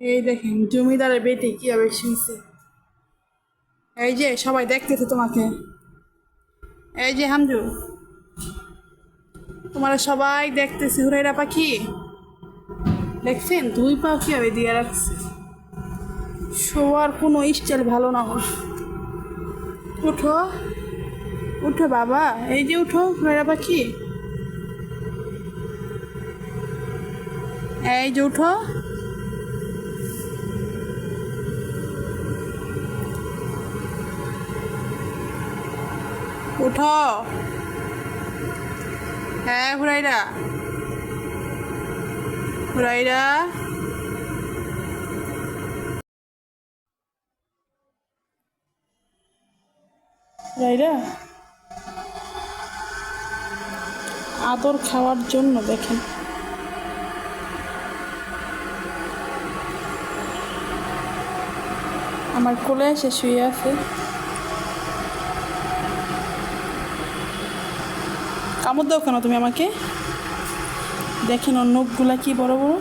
এই দেখেন, জমিদারের বেটি কীভাবে শুনছে এই যে, সবাই দেখতেছে তোমাকে। এই যে, হামজু। তোমার সবাই দেখতেছে, হুরাইরা পাখি। দেখছেন? দুই পা কীভাবে দিয়ে রাখছে? শোয়ার কোনো স্টাইল ভালো না ওর। উঠো। উঠো বাবা। এই যে উঠো, হুরাইরা পাখি। এই যে, উঠো। উঠো। হ্যাঁ হুরাইরা। হুরাইরা। হুরাইরা আদর খাওয়ার জন্য দেখেন। আমার কোলে এসে শুয়ে আছে। কামড় দাও কেন তুমি আমাকে? দেখেন ওর নখগুলা কি বড় বড়?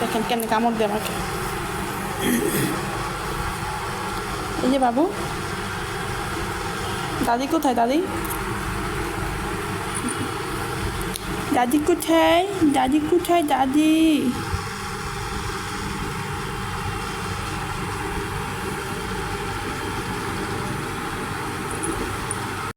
দেখেন কেন কামড় দেয় আমাকে। এই যে বাবু। দাদি কোথায়, দাদি? দাদি কোথায়? দাদি কোথায়, দাদি?